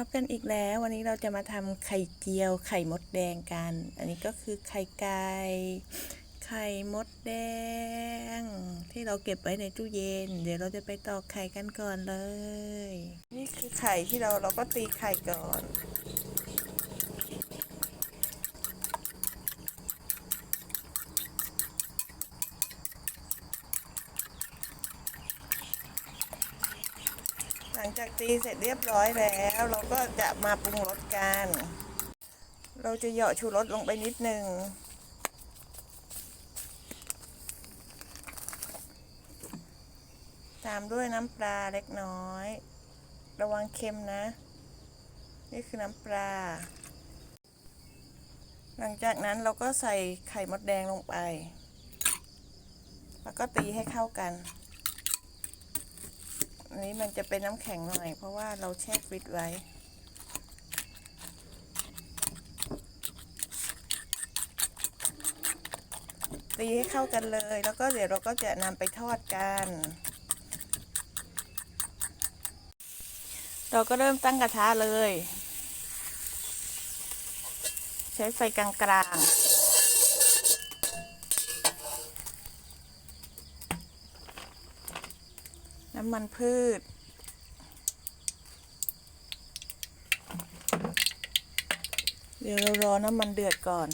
พบกันอีกแล้ว วันนี้เราจะมาทำไข่เจียว ไข่มดแดงกัน อันนี้ก็คือไข่ไก่ไข่มดแดง ที่เราเก็บไว้ในตู้เย็น เดี๋ยวเราจะไปตอกไข่กันก่อนเลย นี่คือไข่ที่เราเราก็ตีไข่ก่อน งจากตีเสร็จเรียบร้อยแล้ว เราก็จะมาปรุงรสกัน เราจะเหยาะชูรสลงไปนิดหนึ่งตามด้วยน้ำปลาเล็กน้อย ระวังเค็มนะ นี่คือน้ำปลา หลังจากนั้นเราก็ใส่ไข่มดแดงลงไป แล้วก็ตีให้เข้ากัน อันนี้มันจะเป็นน้ำแข็งหน่อย เพราะว่าเราแช่ฟรีซไว้ตีให้เข้ากันเลย แล้วก็เดี๋ยวเราก็จะนำไปทอดกัน เราก็เริ่มตั้งกระทะเลย ใช้ไฟกลางๆ น้ำมันพืช เดี๋ยวเรารอน้ำมันเดือดก่อน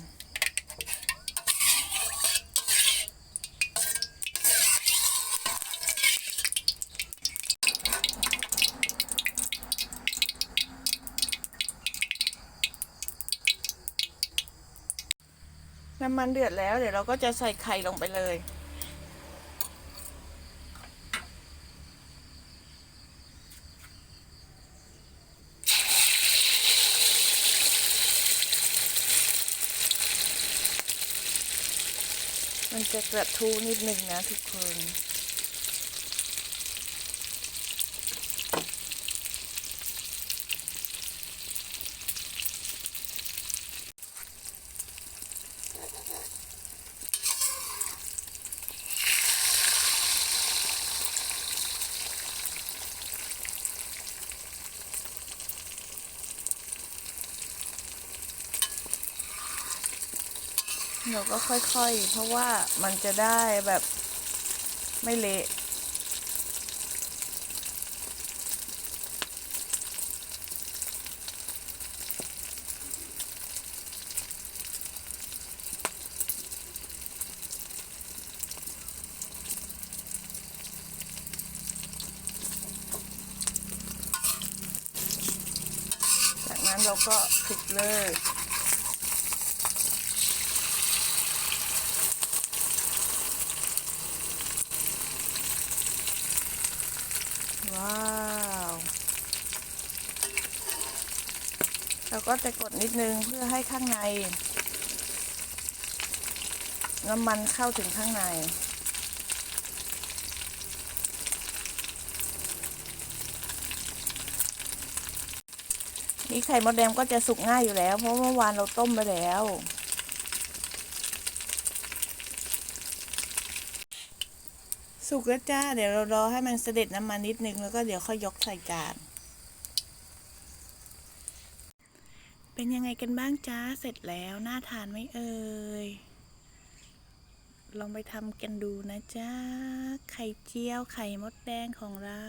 น้ำมันเดือดแล้ว เดี๋ยวเราก็จะใส่ไข่ลงไปเลย มันจะกระทูนิดนึงนะทุกคน เราก็ค่อยๆ เพราะว่ามันจะได้แบบไม่เละจากนั้นเราก็พลิกเลย ว้าวเราก็จะกดนิดนึงเพื่อให้ข้างใน น้ำมันเข้าถึงข้างใน นี่ไข่มดแดงก็จะสุกง่ายอยู่แล้ว เพราะเมื่อวานเราต้มไปแล้ว สุกแล้วจ้า เดี๋ยวเรารอให้มันเสด็จน้ำมันนิดนึงแล้วก็เดี๋ยวค่อยยกใส่จาน เป็นยังไงกันบ้างจ้า เสร็จแล้วน่าทานไหมเอ่ย ลองไปทำกันดูนะจ้า ไข่เจียวไข่มดแดงของเรา